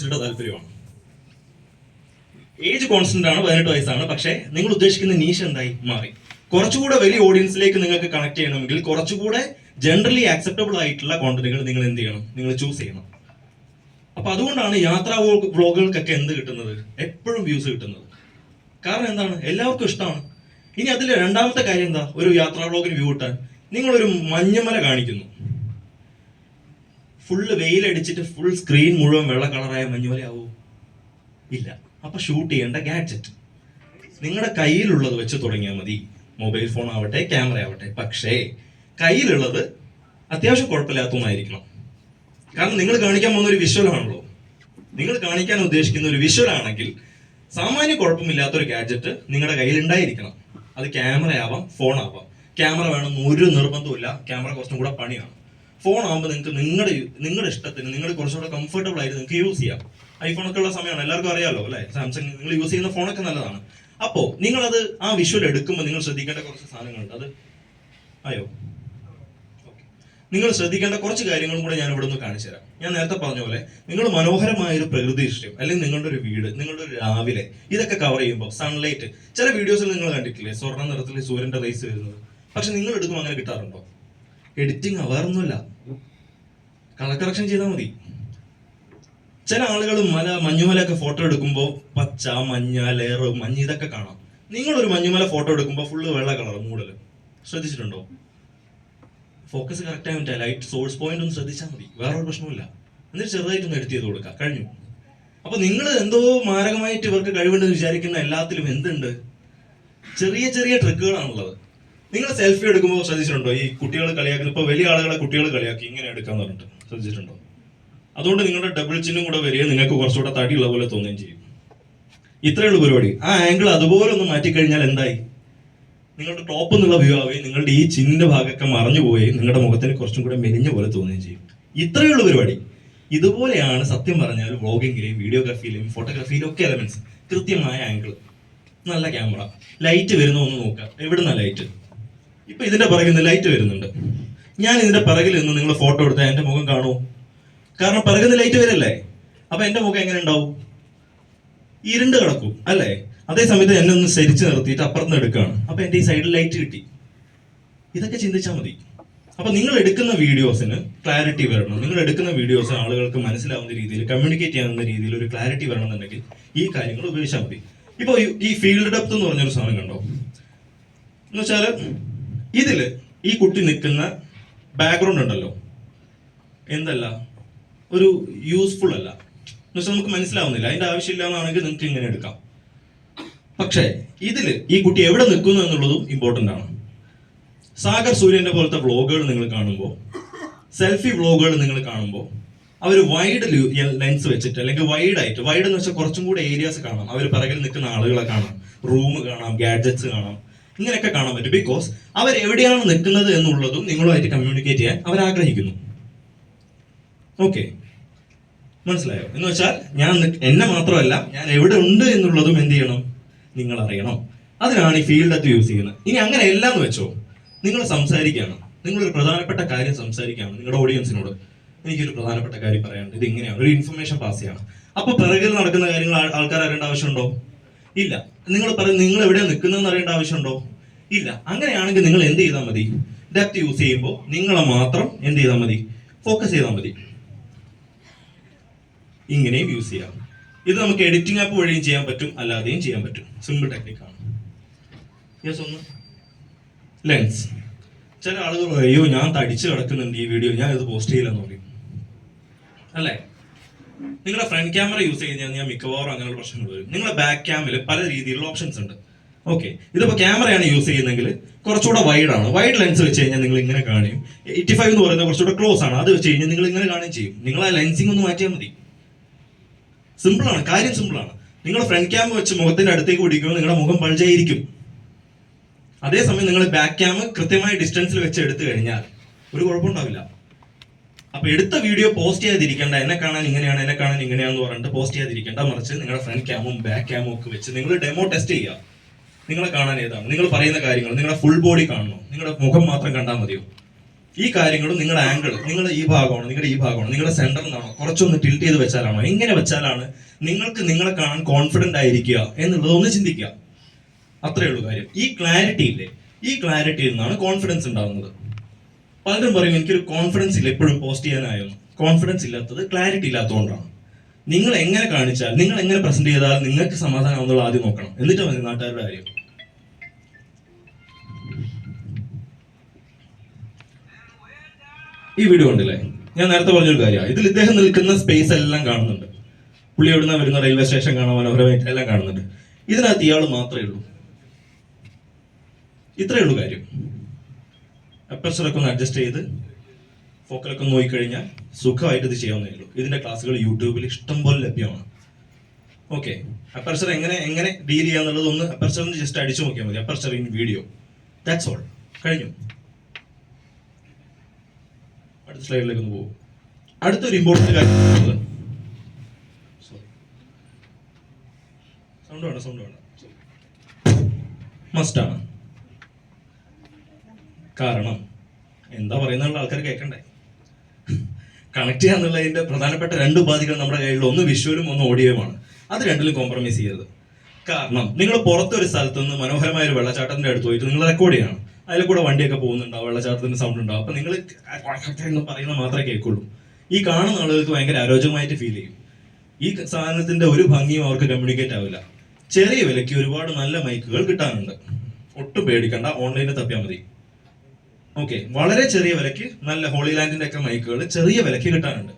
കൊച്ചിയുടെ താല്പര്യമാണ്. Age constant ആണ് പതിനെട്ട് വയസ്സാണ്. പക്ഷേ നിങ്ങൾ ഉദ്ദേശിക്കുന്ന നീഷ് എന്തായി? മാറി. കുറച്ചുകൂടെ വലിയ ഓഡിയൻസിലേക്ക് നിങ്ങൾക്ക് കണക്ട് ചെയ്യണമെങ്കിൽ കുറച്ചുകൂടെ ജനറലി ആക്സെപ്റ്റബിൾ ആയിട്ടുള്ള കോണ്ടന്റുകൾ നിങ്ങൾ എന്ത് ചെയ്യണം? നിങ്ങൾ ചൂസ് ചെയ്യണം. അപ്പൊ അതുകൊണ്ടാണ് യാത്രാ വ്ളോഗുകൾക്കൊക്കെ എന്ത് കിട്ടുന്നത്? എപ്പോഴും വ്യൂസ് കിട്ടുന്നത്. കാരണം എന്താണ്? എല്ലാവർക്കും ഇഷ്ടമാണ്. ഇനി അതിൽ രണ്ടാമത്തെ കാര്യം എന്താ? ഒരു യാത്രാ വ്ളോഗിന് വ്യൂ കിട്ടാൻ. നിങ്ങളൊരു മഞ്ഞമല കാണിക്കുന്നു. ഫുള്ള് വെയിലടിച്ചിട്ട് ഫുൾ സ്ക്രീൻ മുഴുവൻ വെള്ള കളറായ മഞ്ഞുമലയാവൂ ഇല്ല. അപ്പൊ ഷൂട്ട് ചെയ്യേണ്ട ഗാഡ്ജറ്റ് നിങ്ങളുടെ കയ്യിലുള്ളത് വെച്ച് തുടങ്ങിയാൽ മതി. മൊബൈൽ ഫോൺ ആവട്ടെ ക്യാമറ ആവട്ടെ. പക്ഷേ കയ്യിലുള്ളത് അത്യാവശ്യം കുഴപ്പമില്ലാത്തതായിരിക്കണം കാരണം നിങ്ങൾ കാണിക്കാൻ പോകുന്ന ഒരു വിഷ്വൽ ആണല്ലോ. നിങ്ങൾ കാണിക്കാൻ ഉദ്ദേശിക്കുന്ന ഒരു വിഷ്വൽ ആണെങ്കിൽ സാമാന്യ കുഴപ്പമില്ലാത്ത ഒരു ഗാഡ്ജറ്റ് നിങ്ങളുടെ കയ്യിൽ ഉണ്ടായിരിക്കണം അത് ക്യാമറ ആവാം ഫോൺ ആവാം. ക്യാമറ വേണമെന്ന് ഒരു നിർബന്ധമില്ല ക്യാമറ കുറച്ചും കൂടെ പണിയാണ്. ഫോൺ ആകുമ്പോൾ നിങ്ങൾക്ക് നിങ്ങളുടെ നിങ്ങളുടെ ഇഷ്ടത്തിന് നിങ്ങൾ കുറച്ചുകൂടെ കംഫർട്ടബിൾ ആയിട്ട് നിങ്ങൾക്ക് യൂസ് ചെയ്യാം. ഐഫോൺ ഒക്കെ ഉള്ള സമയമാണ് എല്ലാവർക്കും അറിയാലോ അല്ലേ? സാംസങ് നിങ്ങൾ യൂസ് ചെയ്യുന്ന ഫോണൊക്കെ നല്ലതാണ്. അപ്പോ നിങ്ങളത് ആ വിഷ്വൽ എടുക്കുമ്പോൾ നിങ്ങൾ ശ്രദ്ധിക്കേണ്ട കുറച്ച് സാധനങ്ങളുണ്ട്. അത് അയ്യോ. നിങ്ങൾ ശ്രദ്ധിക്കേണ്ട കുറച്ച് കാര്യങ്ങളും കൂടെ ഞാൻ ഇവിടെ നിന്ന് കാണിച്ചു തരാം. ഞാൻ നേരത്തെ പറഞ്ഞ പോലെ നിങ്ങൾ മനോഹരമായ ഒരു പ്രകൃതി ദൃശ്യം അല്ലെങ്കിൽ നിങ്ങളുടെ ഒരു വീട് നിങ്ങളുടെ ഒരു രാവിലെ ഇതൊക്കെ കവർ ചെയ്യുമ്പോൾ സൺലൈറ്റ് ചില വീഡിയോസിൽ നിങ്ങൾ കണ്ടിട്ടില്ലേ? സ്വർണ നിറത്തിൽ സൂര്യന്റെ റേസ് വരുന്നത്. പക്ഷെ നിങ്ങൾ എടുക്കുമ്പോൾ അങ്ങനെ കിട്ടാറുണ്ടോ? എഡിറ്റിംഗ് വേറൊന്നുമില്ല. കളർ കറക്ഷൻ ചെയ്താൽ മതി. ചില ആളുകൾ മല മഞ്ഞുമലയൊക്കെ ഫോട്ടോ എടുക്കുമ്പോൾ പച്ച മഞ്ഞ ലെയർ മഞ്ഞ് ഇതൊക്കെ കാണാം. നിങ്ങളൊരു മഞ്ഞുമല ഫോട്ടോ എടുക്കുമ്പോൾ ഫുള്ള് വെള്ള കളർ മൂടൽ. ശ്രദ്ധിച്ചിട്ടുണ്ടോ? ഫോക്കസ് കറക്റ്റ് ആയി ലൈറ്റ് സോഴ്സ് പോയിന്റ് ഒന്ന് ശ്രദ്ധിച്ചാൽ മതി. വേറൊരു പ്രശ്നമില്ല എന്നിട്ട് ചെറുതായിട്ടൊന്ന് എഡിറ്റ് ചെയ്ത് കൊടുക്കുക കഴിഞ്ഞു. അപ്പൊ നിങ്ങൾ എന്തോ മാരകമായിട്ട് ഇവർക്ക് കഴിവുണ്ടെന്ന് വിചാരിക്കുന്ന എല്ലാത്തിലും എന്തുണ്ട്? ചെറിയ ചെറിയ ട്രിക്കുകളാണുള്ളത് നിങ്ങൾ സെൽഫി എടുക്കുമ്പോൾ ശ്രദ്ധിച്ചിട്ടുണ്ടോ? ഈ കുട്ടികൾ കളിയാക്കുന്ന ഇപ്പൊ വലിയ ആളുകളെ കുട്ടികൾ കളിയാക്കി ഇങ്ങനെ എടുക്കാൻ പറഞ്ഞിട്ട് ശ്രദ്ധിച്ചിട്ടുണ്ടോ? അതുകൊണ്ട് നിങ്ങളുടെ ഡബിൾ ചിന്നും കൂടെ വരിക നിങ്ങൾക്ക് കുറച്ചുകൂടെ തടിയുള്ള പോലെ തോന്നുകയും ചെയ്യും. ഇത്രയുള്ള പരിപാടി. ആ ആംഗിൾ അതുപോലെ ഒന്ന് മാറ്റിക്കഴിഞ്ഞാൽ എന്തായി? നിങ്ങളുടെ ടോപ്പ് എന്നുള്ള വ്യൂ ആവുകയും നിങ്ങളുടെ ഈ ചിന്നിന്റെ ഭാഗമൊക്കെ മറഞ്ഞു പോവുകയും നിങ്ങളുടെ മുഖത്തിന് കുറച്ചും കൂടെ മെലിഞ്ഞ പോലെ തോന്നുകയും ചെയ്യും. ഇത്രയുള്ള പരിപാടി. ഇതുപോലെയാണ് സത്യം പറഞ്ഞാൽ വ്ളോഗിങ്ങിലെയും വീഡിയോഗ്രാഫിയിലെയും ഫോട്ടോഗ്രാഫിയിലും ഒക്കെ എലമെന്റ്സ് കൃത്യമായ ആംഗിൾ നല്ല ക്യാമറ ലൈറ്റ് വരുന്ന ഒന്ന് നോക്കുക. എവിടുന്ന ലൈറ്റ് ഇപ്പൊ ഇതിന്റെ പിറകിൽ നിന്ന് ലൈറ്റ് വരുന്നുണ്ട്. ഞാൻ ഇതിന്റെ പിറകിൽ നിന്ന് നിങ്ങൾ ഫോട്ടോ എടുത്താൽ എന്റെ മുഖം കാണൂ. കാരണം പിറകിൽ നിന്ന് ലൈറ്റ് വരല്ലേ? അപ്പൊ എന്റെ മുഖം എങ്ങനെ ഉണ്ടാവും? ഇരുണ്ട് കിടക്കും അല്ലേ? അതേ സമയത്ത് എന്നെ ഒന്ന് ശരിച്ചു നിർത്തിയിട്ട് അപ്പുറത്ത് എടുക്കുകയാണ് അപ്പൊ എന്റെ ഈ സൈഡിൽ ലൈറ്റ് കിട്ടി. ഇതൊക്കെ ചിന്തിച്ചാൽ മതി. അപ്പൊ നിങ്ങൾ എടുക്കുന്ന വീഡിയോസിന് ക്ലാരിറ്റി വരണം. നിങ്ങൾ എടുക്കുന്ന വീഡിയോസ് ആളുകൾക്ക് മനസ്സിലാവുന്ന രീതിയിൽ കമ്മ്യൂണിക്കേറ്റ് ചെയ്യാവുന്ന രീതിയിൽ ഒരു ക്ലാരിറ്റി വരണം എന്നുണ്ടെങ്കിൽ ഈ കാര്യങ്ങൾ ഉപയോഗിച്ചാൽ മതി. ഇപ്പൊ ഈ- ഫീൽഡ് ഡെപ്ത് എന്ന് പറഞ്ഞൊരു സാധനം കണ്ടോ? എന്ന് വെച്ചാൽ ഇതിൽ ഈ കുട്ടി നിൽക്കുന്ന ബാക്ക്ഗ്രൗണ്ട് ഉണ്ടല്ലോ. എന്തല്ല? ഒരു യൂസ്ഫുൾ അല്ല. എന്നുവെച്ചാൽ നമുക്ക് മനസ്സിലാവുന്നില്ല. അതിന്റെ ആവശ്യമില്ല എന്നാണെങ്കിൽ നിങ്ങൾക്ക് ഇങ്ങനെ എടുക്കാം. പക്ഷേ ഇതിൽ ഈ കുട്ടി എവിടെ നിൽക്കുന്നു എന്നുള്ളതും ഇമ്പോർട്ടന്റ് ആണ്. സാഗർ സൂര്യന്റെ പോലത്തെ വ്ളോഗുകൾ നിങ്ങൾ കാണുമ്പോൾ സെൽഫി വ്ളോഗുകൾ നിങ്ങൾ കാണുമ്പോൾ അവർ വൈഡ് ലെൻസ് വെച്ചിട്ട് അല്ലെങ്കിൽ വൈഡ് ആയിട്ട് വൈഡ് എന്ന് വെച്ചാൽ കുറച്ചും കൂടെ ഏരിയാസ് കാണാം. അവർ പിറകിൽ നിൽക്കുന്ന ആളുകളെ കാണാം. റൂം കാണാം ഗാഡ്ജറ്റ്സ് കാണാം. ഇങ്ങനെയൊക്കെ കാണാൻ പറ്റും. ബിക്കോസ് അവർ എവിടെയാണ് നിൽക്കുന്നത് എന്നുള്ളതും നിങ്ങളുമായിട്ട് കമ്മ്യൂണിക്കേറ്റ് ചെയ്യാൻ അവർ ആഗ്രഹിക്കുന്നു. ഓക്കെ മനസ്സിലായോ? എന്ന് വെച്ചാൽ ഞാൻ എന്നെ മാത്രമല്ല ഞാൻ എവിടെ ഉണ്ട് എന്നുള്ളതും എന്ത് ചെയ്യണം? നിങ്ങൾ അറിയണം അതിനാണ് ഈ ഫീൽഡ് അത് യൂസ് ചെയ്യുന്നത്. ഇനി അങ്ങനെ എല്ലാം വെച്ചോ നിങ്ങൾ സംസാരിക്കുകയാണ്. നിങ്ങളൊരു പ്രധാനപ്പെട്ട കാര്യം സംസാരിക്കുകയാണ് നിങ്ങളുടെ ഓഡിയൻസിനോട് എനിക്കൊരു പ്രധാനപ്പെട്ട കാര്യം പറയാനുണ്ട്. ഇത് ഇങ്ങനെയാണ്. ഒരു ഇൻഫർമേഷൻ പാസ് ചെയ്യണം. അപ്പൊ പിറകിൽ നടക്കുന്ന കാര്യങ്ങൾ ആൾക്കാർ അറിയേണ്ട ആവശ്യമുണ്ടോ? ഇല്ല. നിങ്ങൾ പറയും നിങ്ങൾ എവിടെയാണ് നിൽക്കുന്നതെന്ന് അറിയേണ്ട ആവശ്യമുണ്ടോ? ഇല്ല. അങ്ങനെയാണെങ്കിൽ നിങ്ങൾ എന്ത് ചെയ്താൽ മതി? ഡെപ്ത് യൂസ് ചെയ്യുമ്പോൾ നിങ്ങളെ മാത്രം എന്ത് ചെയ്താൽ മതി? ഫോക്കസ് ചെയ്താൽ മതി. ഇങ്ങനെയും യൂസ് ചെയ്യാം. ഇത് നമുക്ക് എഡിറ്റിംഗ് ആപ്പ് വഴിയും ചെയ്യാൻ പറ്റും അല്ലാതെയും ചെയ്യാൻ പറ്റും. സിമ്പിൾ ടെക്നിക്കാണ് യെസ് ഒന്ന്. ലെൻസ് ചില ആളുകൾ അയ്യോ ഞാൻ തടിച്ച് കിടക്കുന്നുണ്ട് ഈ വീഡിയോ ഞാൻ ഇത് പോസ്റ്റ് ചെയ്യില്ലെന്ന് പറയും. അല്ലേ? നിങ്ങളുടെ ഫ്രണ്ട് ക്യാമറ യൂസ് ചെയ്ത് കഴിഞ്ഞാൽ മിക്കവാറും അങ്ങനെയുള്ള പ്രശ്നങ്ങൾ വരും. നിങ്ങളുടെ ബാക്ക് ക്യാമിൽ പല രീതിയിലുള്ള ഓപ്ഷൻസ് ഉണ്ട്. ഓക്കെ ഇതിപ്പോ ക്യാമറയാണ് യൂസ് ചെയ്യുന്നതെങ്കിൽ കുറച്ചുകൂടെ വൈഡ് ആണ്. വൈഡ് ലെൻസ് വെച്ച് കഴിഞ്ഞാൽ നിങ്ങൾ ഇങ്ങനെ കാണും എയ്റ്റി ഫൈവ് എന്ന് പറയുന്നത് കുറച്ചുകൂടെ ക്ലോസ് ആണ്. അത് വെച്ച് കഴിഞ്ഞാൽ നിങ്ങൾ ഇങ്ങനെ കാണുകയും ചെയ്യും. നിങ്ങൾ ആ ലെൻസിങ് ഒന്ന് മാറ്റിയാൽ മതി. സിമ്പിൾ ആണ്. കാര്യം സിമ്പിൾ ആണ്. നിങ്ങൾ ഫ്രണ്ട് ക്യാം വെച്ച് മുഖത്തിന്റെ അടുത്തേക്ക് പിടിക്കുമ്പോൾ നിങ്ങളുടെ മുഖം പഴുചായിരിക്കും അതേസമയം നിങ്ങൾ ബാക്ക് ക്യാം കൃത്യമായ ഡിസ്റ്റൻസിൽ വെച്ച് എടുത്തു കഴിഞ്ഞാൽ ഒരു കുഴപ്പമുണ്ടാവില്ല. അപ്പൊ എടുത്ത വീഡിയോ പോസ്റ്റ് ചെയ്യാതിരിക്കേണ്ട. എന്നെ കാണാൻ ഇങ്ങനെയാണ് എന്നെ കാണാൻ ഇങ്ങനെയാണെന്ന് പറഞ്ഞിട്ട് പോസ്റ്റ് ചെയ്യാതിരിക്കേണ്ട. മറിച്ച് നിങ്ങളുടെ ഫ്രണ്ട് ക്യാമും ബാക്ക് ക്യാമും ഒക്കെ വെച്ച് നിങ്ങൾ ഡെമോ ടെസ്റ്റ് ചെയ്യുക. നിങ്ങളെ കാണാൻ ഏതാണ്? നിങ്ങൾ പറയുന്ന കാര്യങ്ങൾ നിങ്ങളുടെ ഫുൾ ബോഡി കാണണോ? നിങ്ങളുടെ മുഖം മാത്രം കണ്ടാൽ മതിയോ? ഈ കാര്യങ്ങളും നിങ്ങളുടെ ആംഗിൾ നിങ്ങളുടെ ഈ ഭാഗമാണോ? നിങ്ങളുടെ ഈ ഭാഗമാണോ? നിങ്ങളുടെ സെന്റർ നിന്നാണോ? കുറച്ചൊന്ന് ടിൽറ്റ് ചെയ്ത് വെച്ചാലാണോ? എങ്ങനെ വെച്ചാലാണ് നിങ്ങൾക്ക് നിങ്ങളെ കാണാൻ കോൺഫിഡന്റ് ആയിരിക്കുക എന്നുള്ളത് ഒന്ന് ചിന്തിക്കുക. അത്രേ ഉള്ളൂ കാര്യം. ഈ ക്ലാരിറ്റി ഇല്ലേ? ഈ ക്ലാരിറ്റിയിൽ നിന്നാണ് കോൺഫിഡൻസ് ഉണ്ടാകുന്നത് പലരും പറയും എനിക്കൊരു കോൺഫിഡൻസ് ഇല്ല. എപ്പോഴും പോസ്റ്റ് ചെയ്യാനായിരുന്നു കോൺഫിഡൻസ് ഇല്ലാത്തത് ക്ലാരിറ്റി ഇല്ലാത്തതുകൊണ്ടാണ്. നിങ്ങൾ എങ്ങനെ കാണിച്ചാൽ നിങ്ങൾ എങ്ങനെ പ്രസന്റ് ചെയ്താൽ നിങ്ങൾക്ക് സമാധാനം സമാധാനമാവുന്നുള്ള ആദ്യം നോക്കണം. എന്നിട്ട് നാട്ടുകാരുടെ കാര്യം. ഈ വീഡിയോ ഉണ്ടല്ലേ ഞാൻ നേരത്തെ പറഞ്ഞൊരു കാര്യമാണ്. ഇതിൽ ഇദ്ദേഹം നിൽക്കുന്ന സ്പേസ് എല്ലാം കാണുന്നുണ്ട്. പുള്ളി എവിടുന്ന വരുന്ന റെയിൽവേ സ്റ്റേഷൻ കാണാൻ മനോഹരമായിട്ട് എല്ലാം കാണുന്നുണ്ട്. ഇതിനകത്ത് ഇയാൾ മാത്രമേ ഉള്ളൂ. ഇത്രയേ ഉള്ളൂ കാര്യം. അപ്പർച്ചറൊക്കെ ഒന്ന് അഡ്ജസ്റ്റ് ചെയ്ത് ഫോക്കലൊക്കെ ഒന്ന് നോക്കിക്കഴിഞ്ഞാൽ സുഖമായിട്ട് ഇത് ചെയ്യാവുന്നേ ഉള്ളൂ. ഇതിന്റെ ക്ലാസ്സുകൾ യൂട്യൂബിൽ ഇഷ്ടം പോലെ ലഭ്യമാണ്. ഓക്കെ അപ്പർച്ചർ എങ്ങനെ എങ്ങനെ ഡീൽ ചെയ്യാന്നുള്ളത് ഒന്ന് അപ്പർച്ചറിന് ജസ്റ്റ് അടിച്ചു നോക്കിയാൽ മതി. Aperture in video that's all കഴിഞ്ഞു. അടുത്ത സ്ലൈഡിലേക്ക് ഒന്ന് പോകും. അടുത്തൊരു ഇമ്പോർട്ടന്റ് കാര്യം സൗണ്ട് വേണം സൗണ്ട് വേണം മസ്റ്റാണ് കാരണം എന്താ പറയുന്നുള്ള ആൾക്കാർ കേൾക്കണ്ടേ കണക്ട് ചെയ്യാന്നുള്ളതിന്റെ പ്രധാനപ്പെട്ട രണ്ട് ഉപാധികൾ നമ്മുടെ കയ്യിൽ ഒന്ന് വിഷ്വലും ഒന്ന് ഓഡിയോയുമാണ്. അത് രണ്ടിലും കോംപ്രമൈസ് ചെയ്യരുത്. കാരണം നിങ്ങൾ പുറത്തൊരു സ്ഥലത്ത് നിന്ന് മനോഹരമായ ഒരു വെള്ളച്ചാട്ടത്തിന്റെ അടുത്ത് പോയിട്ട് നിങ്ങൾ റെക്കോർഡ് ചെയ്യണം. അതിൽ കൂടെ വണ്ടിയൊക്കെ പോകുന്നുണ്ടാവും വെള്ളച്ചാട്ടത്തിന്റെ സൗണ്ട് ഉണ്ടാവും. അപ്പൊ നിങ്ങൾ എന്ന് പറയുന്നത് മാത്രമേ കേൾക്കുള്ളൂ. ഈ കാണുന്ന ആളുകൾക്ക് ഭയങ്കര അരോചകമായിട്ട് ഫീൽ ചെയ്യും. ഈ സാധനത്തിന്റെ ഒരു ഭംഗിയും അവർക്ക് കമ്മ്യൂണിക്കേറ്റ് ആവില്ല. ചെറിയ വിലയ്ക്ക് ഒരുപാട് നല്ല മൈക്കുകൾ കിട്ടാനുണ്ട്. ഒട്ടും പേടിക്കണ്ട ഓൺലൈനിൽ തപ്പിയാൽ മതി. ഓക്കെ വളരെ ചെറിയ വിലയ്ക്ക് നല്ല ഹോളിലാൻഡിന്റെ ഒക്കെ മൈക്കുകൾ ചെറിയ വിലയ്ക്ക് കിട്ടാനുണ്ട്.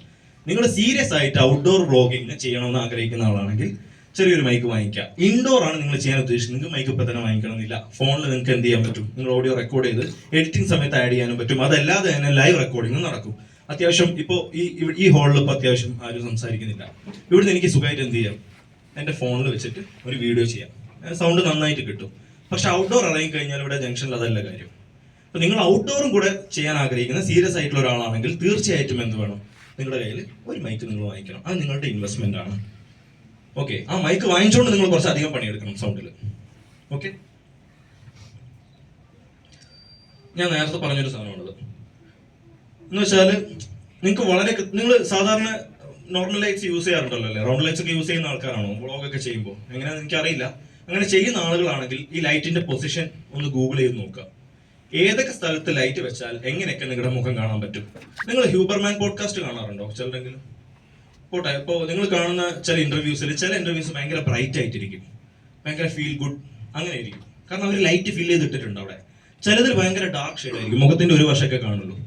നിങ്ങൾ സീരിയസ് ആയിട്ട് ഔട്ട്ഡോർ വ്ളോഗിങ് ചെയ്യണമെന്ന് ആഗ്രഹിക്കുന്ന ആളാണെങ്കിൽ ചെറിയൊരു മൈക്ക് വാങ്ങിക്കാം. ഇൻഡോർ ആണ് നിങ്ങൾ ചെയ്യാൻ ഉദ്ദേശിക്കുന്നത്. നിങ്ങൾക്ക് മൈക്ക് ഇപ്പൊ തന്നെ വാങ്ങിക്കണമെന്നില്ല. ഫോണിൽ നിങ്ങൾക്ക് എന്ത് ചെയ്യാൻ പറ്റും? നിങ്ങൾ ഓഡിയോ റെക്കോർഡ് ചെയ്ത് എഡിറ്റിംഗ് സമയത്ത് ആഡ് ചെയ്യാനും പറ്റും. അതല്ലാതെ തന്നെ ലൈവ് റെക്കോർഡിംഗ് നടക്കും. അത്യാവശ്യം ഇപ്പോൾ ഈ ഈ ഹോളിൽ ഇപ്പോൾ അത്യാവശ്യം ആരും സംസാരിക്കുന്നില്ല. ഇവിടുന്ന് എനിക്ക് സുഖമായിട്ട് എന്ത് ചെയ്യാം? എന്റെ ഫോണിൽ വെച്ചിട്ട് ഒരു വീഡിയോ ചെയ്യാം. സൗണ്ട് നന്നായിട്ട് കിട്ടും. പക്ഷെ ഔട്ട്ഡോർ ഇറങ്ങി കഴിഞ്ഞാൽ ഇവിടെ ജംഗ്ഷനിൽ അതല്ല കാര്യം. അപ്പൊ നിങ്ങൾ ഔട്ട്ഡോറും കൂടെ ചെയ്യാൻ ആഗ്രഹിക്കുന്ന സീരിയസ് ആയിട്ടുള്ള ഒരാളാണെങ്കിൽ തീർച്ചയായിട്ടും എന്ത് വേണം? നിങ്ങളുടെ കയ്യിൽ ഒരു മൈക്ക് നിങ്ങൾ വാങ്ങിക്കണം. അത് നിങ്ങളുടെ ഇൻവെസ്റ്റ്മെന്റ് ആണ്. ഓക്കെ ആ മൈക്ക് വാങ്ങിച്ചുകൊണ്ട് നിങ്ങൾ കുറച്ച് അധികം പണിയെടുക്കണം സൗണ്ടിൽ ഓക്കെ ഞാൻ നേരത്തെ പറഞ്ഞൊരു സാധനമാണത് എന്ന് വെച്ചാൽ നിങ്ങൾക്ക് വളരെ നിങ്ങൾ സാധാരണ നോർമൽ ലൈറ്റ്സ് യൂസ് ചെയ്യാറുണ്ടല്ലോ അല്ലേ? റൗണ്ട് ലൈറ്റ്സ് ഒക്കെ യൂസ് ചെയ്യുന്ന ആൾക്കാരാണോ? വ്ളോഗ് ഒക്കെ ചെയ്യുമ്പോൾ എങ്ങനെയാണെന്ന് എനിക്കറിയില്ല. അങ്ങനെ ചെയ്യുന്ന ആളുകളാണെങ്കിൽ ഈ ലൈറ്റിന്റെ പൊസിഷൻ ഒന്ന് ഗൂഗിൾ ചെയ്ത് നോക്കുക. ഏതൊക്കെ സ്ഥലത്ത് ലൈറ്റ് വെച്ചാൽ എങ്ങനെയൊക്കെ നിങ്ങളുടെ മുഖം കാണാൻ പറ്റും? നിങ്ങൾ ഹ്യൂബർമാൻ പോഡ്കാസ്റ്റ് കാണാറുണ്ടോ? ചിലരെങ്കിലും? പോട്ടെ ഇപ്പോൾ നിങ്ങൾ കാണുന്ന ചില ഇന്റർവ്യൂസിൽ ചില ഇന്റർവ്യൂസ് ഭയങ്കര ബ്രൈറ്റ് ആയിട്ടിരിക്കും. ഭയങ്കര ഫീൽ ഗുഡ് അങ്ങനെ ആയിരിക്കും കാരണം അവർ ലൈറ്റ് ഫീൽ ചെയ്തിട്ടിട്ടുണ്ട് അവിടെ. ചിലതിൽ ഭയങ്കര ഡാർക്ക് ഷെയ്ഡ് ആയിരിക്കും. മുഖത്തിന്റെ ഒരു വശമൊക്കെ കാണുള്ളൂ.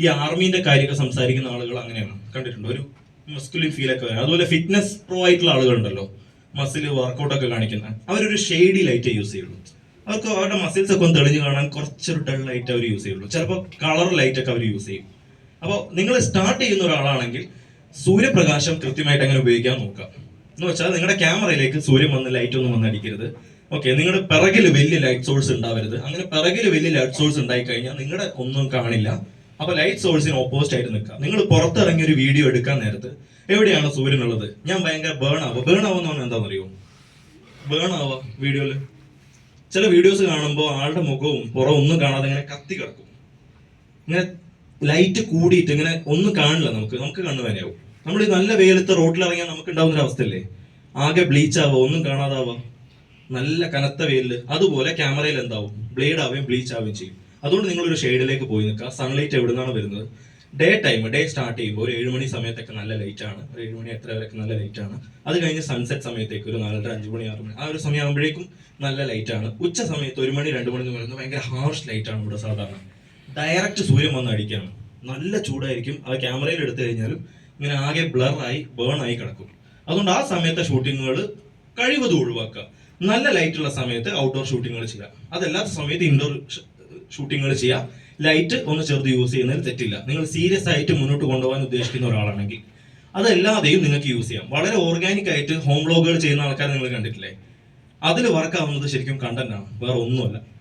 ഈ ആർമീന്റെ കാര്യമൊക്കെ സംസാരിക്കുന്ന ആളുകൾ അങ്ങനെയാണ്. കണ്ടിട്ടുണ്ട്. ഒരു മസ്കുലിൻ ഫീൽ ഒക്കെ വരാം. അതുപോലെ ഫിറ്റ്നസ് പ്രോ ആയിട്ടുള്ള ആളുകളുണ്ടല്ലോ. മസിൽ വർക്കൗട്ട് ഒക്കെ കാണിക്കുന്ന. അവരൊരു ഷെയ്ഡി ലൈറ്റ് യൂസ് ചെയ്യുള്ളൂ. അവർക്ക് അവരുടെ മസിൽസ് ഒക്കെ ഒന്ന് തെളിഞ്ഞ് കാണാൻ കുറച്ചൊരു ഡൾ ലൈറ്റ് അവർ യൂസ് ചെയ്യുള്ളൂ. ചിലപ്പോൾ കളർ ലൈറ്റ് ഒക്കെ അവർ യൂസ് ചെയ്യും. അപ്പോൾ നിങ്ങൾ സ്റ്റാർട്ട് ചെയ്യുന്ന ഒരാളാണെങ്കിൽ സൂര്യപ്രകാശം കൃത്യമായിട്ട് അങ്ങനെ ഉപയോഗിക്കാൻ നോക്കാം എന്ന് വെച്ചാൽ നിങ്ങളുടെ ക്യാമറയിലേക്ക് സൂര്യൻ വന്ന് ലൈറ്റ് ഒന്നും വന്നടിക്കരുത് ഓക്കെ നിങ്ങളുടെ പിറകിൽ വലിയ ലൈറ്റ് സോഴ്സ് ഉണ്ടാവരുത്. അങ്ങനെ പിറകിൽ വലിയ ലൈറ്റ് സോഴ്സ് ഉണ്ടായി കഴിഞ്ഞാൽ നിങ്ങളുടെ ഒന്നും കാണില്ല. അപ്പൊ ലൈറ്റ് സോഴ്സിന് ഓപ്പോസിറ്റ് ആയിട്ട് നിൽക്കുക. നിങ്ങൾ പുറത്തിറങ്ങി ഒരു വീഡിയോ എടുക്കാൻ നേരത്ത് എവിടെയാണ് സൂര്യൻ ഉള്ളത് ഞാൻ ഭയങ്കര ബേൺ ആവുക ബേൺ ആവുന്ന പറഞ്ഞാൽ എന്താണെന്നറിയോ ബേൺ ആവുക വീഡിയോയിൽ ചില വീഡിയോസ് കാണുമ്പോൾ ആളുടെ മുഖവും പുറം ഒന്നും കാണാതെ ഇങ്ങനെ കത്തി കിടക്കും. ഇങ്ങനെ ലൈറ്റ് കൂടിയിട്ട് ഇങ്ങനെ ഒന്നും കാണില്ല നമുക്ക്. നമുക്ക് കണ്ണു വേനയാവും നമ്മൾ നല്ല വെയിലത്ത് റോട്ടിൽ ഇറങ്ങിയാൽ നമുക്ക് ഉണ്ടാവുന്ന ഒരു അവസ്ഥയല്ലേ ആകെ ബ്ലീച്ച് ആവുക ഒന്നും കാണാതാവുക. നല്ല കനത്ത വെയിലിൽ അതുപോലെ ക്യാമറയിൽ എന്താവും? ബ്ലേഡ് ആവുകയും ബ്ലീച്ച് ആവുകയും ചെയ്യും. അതുകൊണ്ട് നിങ്ങൾ ഒരു ഷെയ്ഡിലേക്ക് പോയി നിൽക്കുക. സൺലൈറ്റ് എവിടെ നിന്നാണ് വരുന്നത്? ഡേ ടൈം ഡേ സ്റ്റാർട്ട് ചെയ്യുമ്പോൾ ഒരു ഏഴ് മണി സമയത്തൊക്കെ നല്ല ലൈറ്റ് ആണ്. ഒരു ഏഴ് മണി എത്ര വരെയൊക്കെ നല്ല ലൈറ്റ് ആണ്. അത് കഴിഞ്ഞ് സൺസെറ്റ് സമയത്തേക്ക് ഒരു നാലര അഞ്ച് മണി ആറ് മണി ആ ഒരു സമയം ആകുമ്പോഴേക്കും നല്ല ലൈറ്റ് ആണ്. ഉച്ച സമയത്ത് ഒരു മണി രണ്ട് മണി എന്ന് പറയുന്നത് ഭയങ്കര ഹാർഷ് ലൈറ്റ് ആണ് ഇവിടെ സാധാരണ. ഡയറക്റ്റ് സൂര്യൻ വന്ന് അടിക്കണം. നല്ല ചൂടായിരിക്കും. അത് ക്യാമറയിൽ എടുത്തു കഴിഞ്ഞാലും ഇങ്ങനെ ആകെ ബ്ലറായി ബേൺ ആയി കിടക്കും. അതുകൊണ്ട് ആ സമയത്തെ ഷൂട്ടിങ്ങുകൾ കഴിവതും ഒഴിവാക്കുക. നല്ല ലൈറ്റ് ഉള്ള സമയത്ത് ഔട്ട്ഡോർ ഷൂട്ടിങ്ങുകൾ ചെയ്യുക. അതല്ലാത്ത സമയത്ത് ഇൻഡോർ ഷൂട്ടിങ്ങുകൾ ചെയ്യുക. ലൈറ്റ് ഒന്ന് ചെറുത് യൂസ് ചെയ്യുന്നതിൽ തെറ്റില്ല. നിങ്ങൾ സീരിയസ് ആയിട്ട് മുന്നോട്ട് കൊണ്ടുപോകാൻ ഉദ്ദേശിക്കുന്ന ഒരാളാണെങ്കിൽ അതല്ലാതെയും നിങ്ങൾക്ക് യൂസ് ചെയ്യാം. വളരെ ഓർഗാനിക് ആയിട്ട് ഹോം വ്ളോഗുകൾ ചെയ്യുന്ന ആൾക്കാരെ നിങ്ങൾ കണ്ടിട്ടില്ലേ? അതിൽ വർക്കാവുന്നത് ശരിക്കും കണ്ടന്റ് ആണ്. വേറെ ഒന്നുമല്ല.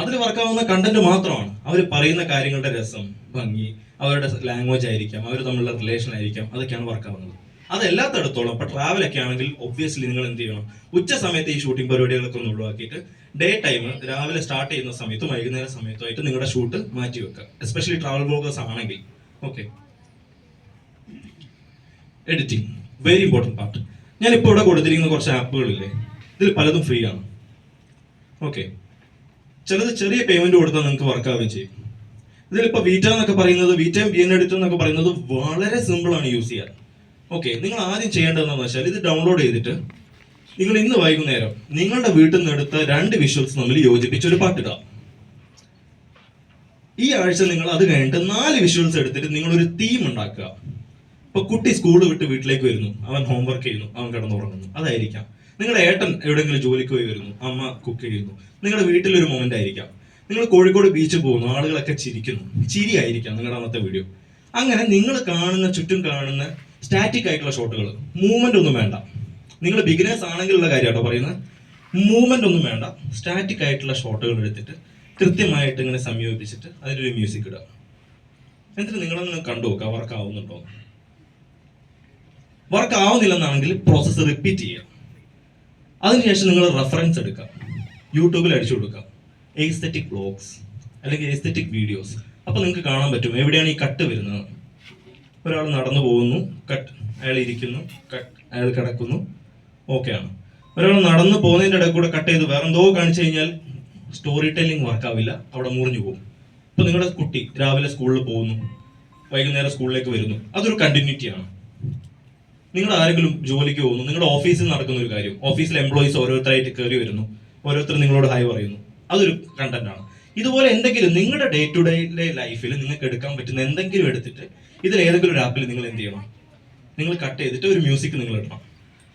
അതിൽ വർക്കാവുന്ന കണ്ടന്റ് മാത്രമാണ്. അവർ പറയുന്ന കാര്യങ്ങളുടെ രസം ഭംഗി അവരുടെ ലാംഗ്വേജ് ആയിരിക്കാം അവർ തമ്മിലുള്ള റിലേഷൻ ആയിരിക്കാം അതൊക്കെയാണ് വർക്കാവുന്നത്. അതെല്ലാത്തടത്തോളം ഇപ്പൊ ട്രാവൽ ഒക്കെ ആണെങ്കിൽ ഒബ്വിയസ്ലി നിങ്ങൾ എന്ത് ചെയ്യണം? ഉച്ച സമയത്ത് ഈ ഷൂട്ടിംഗ് പരിപാടികളൊക്കെ ഒന്ന് ഒഴിവാക്കിയിട്ട് ഡേ ടൈം രാവിലെ സ്റ്റാർട്ട് ചെയ്യുന്ന സമയത്തും വൈകുന്നേര സമയത്തുമായിട്ട് നിങ്ങളുടെ ഷൂട്ട് മാറ്റി വെക്കുക. എസ്പെഷ്യലി ട്രാവൽ ബ്ലോഗേഴ്സ് ആണെങ്കിൽ. Okay editing very important part ഞാൻ ഇപ്പോൾ ഇവിടെ കൊടുത്തിരിക്കുന്ന കുറച്ച് ആപ്പുകളില്ലേ ഇതിൽ പലതും ഫ്രീ ആണ്. ഓക്കെ ചിലത് ചെറിയ പേയ്മെന്റ് കൊടുത്താൽ നിങ്ങൾക്ക് വർക്ക് ആവുകയും ചെയ്യും. ഇതിലിപ്പോൾ വീറ്റ എന്നൊക്കെ പറയുന്നത് വീറ്റയും ബി എൻ എഡിറ്റർ എന്നൊക്കെ പറയുന്നത് വളരെ സിമ്പിൾ ആണ് യൂസ് ചെയ്യാൻ. ഓക്കെ നിങ്ങൾ ആദ്യം ചെയ്യേണ്ടതെന്ന് വെച്ചാൽ ഇത് ഡൗൺലോഡ് ചെയ്തിട്ട് നിങ്ങൾ ഇന്ന് വൈകുന്നേരം നിങ്ങളുടെ വീട്ടിൽ നിന്ന് എടുത്ത രണ്ട് വിഷ്വൽസ് തമ്മിൽ യോജിപ്പിച്ച് ഒരു പാട്ടിടാം ഈ ആഴ്ച നിങ്ങൾ അത് കഴിഞ്ഞിട്ട് നാല് വിഷ്വൽസ് എടുത്തിട്ട് നിങ്ങൾ ഒരു തീം ഉണ്ടാക്കുക. ഇപ്പൊ കുട്ടി സ്കൂൾ വിട്ട് വീട്ടിലേക്ക് വരുന്നു. അവൻ ഹോംവർക്ക് ചെയ്യുന്നു. അവൻ കിടന്നുറങ്ങുന്നു. അതായിരിക്കാം. നിങ്ങളുടെ ഏട്ടൻ എവിടെയെങ്കിലും ജോലിക്ക് പോയി വരുന്നു അമ്മ കുക്ക് ചെയ്യുന്നു നിങ്ങളുടെ വീട്ടിലൊരു മൊമെന്റ് ആയിരിക്കാം. നിങ്ങൾ കോഴിക്കോട് ബീച്ചിൽ പോകുന്നു ആളുകളൊക്കെ ചിരിക്കുന്നു ചിരി ആയിരിക്കാം നിങ്ങളുടെ അന്നത്തെ വീഡിയോ അങ്ങനെ നിങ്ങൾ കാണുന്ന ചുറ്റും കാണുന്ന സ്റ്റാറ്റിക് ആയിട്ടുള്ള ഷോട്ടുകൾ മൂവ്മെന്റ് ഒന്നും വേണ്ട. നിങ്ങൾ ബിഗിനേഴ്സ് ആണെങ്കിലുള്ള കാര്യം കേട്ടോ പറയുന്നത് മൂവ്മെന്റ് ഒന്നും വേണ്ട. സ്റ്റാറ്റിക് ആയിട്ടുള്ള ഷോട്ടുകൾ എടുത്തിട്ട് കൃത്യമായിട്ട് ഇങ്ങനെ സംയോജിപ്പിച്ചിട്ട് അതിലൊരു മ്യൂസിക് ഇടുക. എന്നിട്ട് നിങ്ങളൊന്ന് കണ്ടു നോക്കുക വർക്ക് ആവുന്നുണ്ടോ വർക്ക് ആവുന്നില്ലെന്നാണെങ്കിൽ പ്രോസസ്സ് റിപ്പീറ്റ് ചെയ്യുക. അതിനുശേഷം നിങ്ങൾ റെഫറൻസ് എടുക്കാം. യൂട്യൂബിൽ അടിച്ചു കൊടുക്കാം. എയ്സ്തെറ്റിക് ബ്ലോഗ്സ് അല്ലെങ്കിൽ എയ്സ്തെറ്റിക് വീഡിയോസ് അപ്പോൾ നിങ്ങൾക്ക് കാണാൻ പറ്റും. എവിടെയാണ് ഈ കട്ട് വരുന്നത്? ഒരാൾ നടന്നു പോകുന്നു. കട്ട് അയാൾ ഇരിക്കുന്നു. കട്ട് അയാൾ കിടക്കുന്നു. ആണ്. ഒരാൾ നടന്നു പോകുന്നതിന്റെ ഇടയിൽ കൂടെ കട്ട് ചെയ്ത് വേറെ എന്തോ കാണിച്ചു കഴിഞ്ഞാൽ സ്റ്റോറി ടെല്ലിംഗ് വർക്കാവില്ല അവിടെ മുറിഞ്ഞു പോകും. ഇപ്പൊ നിങ്ങളുടെ കുട്ടി രാവിലെ സ്കൂളിൽ പോകുന്നു. വൈകുന്നേരം സ്കൂളിലേക്ക് വരുന്നു. അതൊരു കണ്ടിന്യൂറ്റിയാണ് നിങ്ങൾ ആരെങ്കിലും ജോലിക്ക് പോകുന്നു നിങ്ങളുടെ ഓഫീസിൽ നടക്കുന്ന ഒരു കാര്യം ഓഫീസിലെ എംപ്ലോയീസ് ഓരോരുത്തരായിട്ട് കയറി വരുന്നു ഓരോരുത്തർ നിങ്ങളോട് ഹായ് പറയുന്നു അതൊരു കണ്ടന്റ് ആണ്. ഇതുപോലെ എന്തെങ്കിലും നിങ്ങളുടെ ഡേ ടു ഡേ ലൈഫിൽ നിങ്ങൾക്ക് എടുക്കാൻ പറ്റുന്ന എന്തെങ്കിലും എടുത്തിട്ട് ഇതിൽ ഏതെങ്കിലും ഒരു ആപ്പിൽ നിങ്ങൾ എന്ത് ചെയ്യണം? നിങ്ങൾ കട്ട് ചെയ്തിട്ട് ഒരു മ്യൂസിക് നിങ്ങൾ ഇടണം.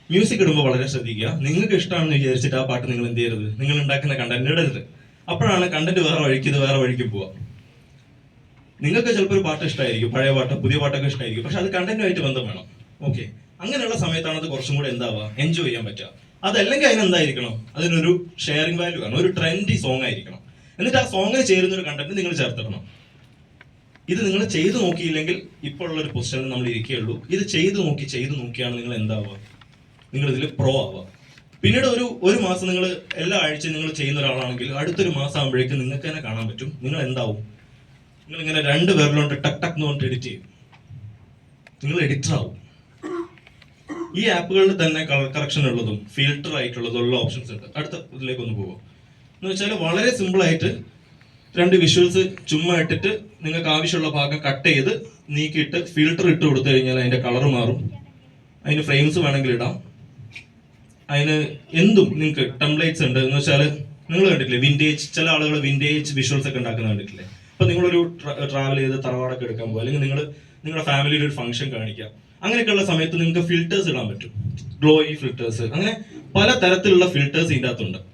മ്യൂസിക് ഇടുമ്പോൾ വളരെ ശ്രദ്ധിക്കുക. നിങ്ങൾക്ക് ഇഷ്ടമാണെന്ന് വിചാരിച്ചിട്ട് ആ പാട്ട് നിങ്ങൾ എന്ത് ചെയ്യരുത്? നിങ്ങൾ ഉണ്ടാക്കുന്ന കണ്ടന്റ് ഇടരുത്. അപ്പോഴാണ് കണ്ടന്റ് വേറെ വഴിക്ക് ഇത് വേറെ വഴിക്ക് പോവുക. നിങ്ങൾക്ക് ചിലപ്പോൾ ഒരു പാട്ട് ഇഷ്ടമായിരിക്കും പഴയ പാട്ട് പുതിയ പാട്ടൊക്കെ ഇഷ്ടമായിരിക്കും. പക്ഷെ അത് കണ്ടന്റുമായിട്ട് ബന്ധം വേണം. ഓക്കെ അങ്ങനെയുള്ള സമയത്താണ് അത് കുറച്ചും കൂടെ എന്താവുക എൻജോയ് ചെയ്യാൻ പറ്റുക. അതല്ലെങ്കിൽ അതിനെന്തായിരിക്കണം അതിനൊരു ഷെയറിംഗ് വാല്യൂ ആണ് ഒരു ട്രെൻഡി സോങ് ആയിരിക്കണം. എന്നിട്ട് ആ സോങ്ങിന് ചേരുന്ന ഒരു കണ്ടന്റ് നിങ്ങൾ ചേർത്തിടണം. ഇത് നിങ്ങൾ ചെയ്തു നോക്കിയില്ലെങ്കിൽ ഇപ്പോൾ ഉള്ള ഒരു പൊസിഷനിൽ നമ്മൾ ഇരിക്കുകയുള്ളൂ. ഇത് ചെയ്തു നോക്കി ചെയ്തു നോക്കിയാണ് നിങ്ങൾ എന്താവുക? നിങ്ങൾ ഇതിൽ പ്രോ ആവുക. പിന്നീട് ഒരു ഒരു മാസം നിങ്ങൾ എല്ലാ ആഴ്ചയും നിങ്ങൾ ചെയ്യുന്ന ഒരാളാണെങ്കിൽ അടുത്തൊരു മാസം ആകുമ്പോഴേക്കും നിങ്ങൾക്ക് തന്നെ കാണാൻ പറ്റും. നിങ്ങൾ എന്താവും? നിങ്ങൾ ഇങ്ങനെ രണ്ട് പേരിലോട്ട് ടക് ടക് എന്ന് പറഞ്ഞിട്ട് എഡിറ്റ് ചെയ്യും. നിങ്ങൾ എഡിറ്റർ ആവും. ഈ ആപ്പുകളിൽ തന്നെ കറക്ഷൻ ഉള്ളതും ഫിൽട്ടർ ആയിട്ടുള്ളതും ഉള്ള ഓപ്ഷൻസ് ഉണ്ട്. അടുത്ത ഇതിലേക്ക് ഒന്ന് പോകാം എന്ന് വെച്ചാൽ വളരെ സിമ്പിൾ ആയിട്ട് രണ്ട് വിഷ്വൽസ് ചുമ്മാ ഇട്ടിട്ട് നിങ്ങൾക്ക് ആവശ്യമുള്ള ഭാഗം കട്ട് ചെയ്ത് നീക്കിയിട്ട് ഫിൽട്ടർ ഇട്ട് കൊടുത്തു കഴിഞ്ഞാൽ അതിന്റെ കളർ മാറും. അതിന് ഫ്രെയിംസ് വേണമെങ്കിൽ ഇടാം. അതിന് എന്തും നിങ്ങൾക്ക് ടെംപ്ലേറ്റ്സ് ഉണ്ട്. എന്ന് വെച്ചാൽ നിങ്ങൾ കണ്ടിട്ടില്ലേ വിന്റേജ് ചില ആളുകൾ വിന്റേജ് വിഷ്വൽസ് ഒക്കെ ഉണ്ടാക്കുന്ന കണ്ടിട്ടില്ലേ? അപ്പൊ നിങ്ങളൊരു ട്രാവൽ ചെയ്ത് തറവാടൊക്കെ എടുക്കാൻ പോകുക അല്ലെങ്കിൽ നിങ്ങൾ നിങ്ങളുടെ ഫാമിലിയുടെ ഒരു ഫംഗ്ഷൻ കാണിക്കാം അങ്ങനെയൊക്കെയുള്ള സമയത്ത് നിങ്ങൾക്ക് ഫിൽറ്റേഴ്സ് ഇടാൻ പറ്റും. ഗ്ലോയി ഫിൽറ്റേഴ്സ് അങ്ങനെ പല തരത്തിലുള്ള ഫിൽറ്റേഴ്സ് ഇതിന്റെ അകത്തുണ്ട്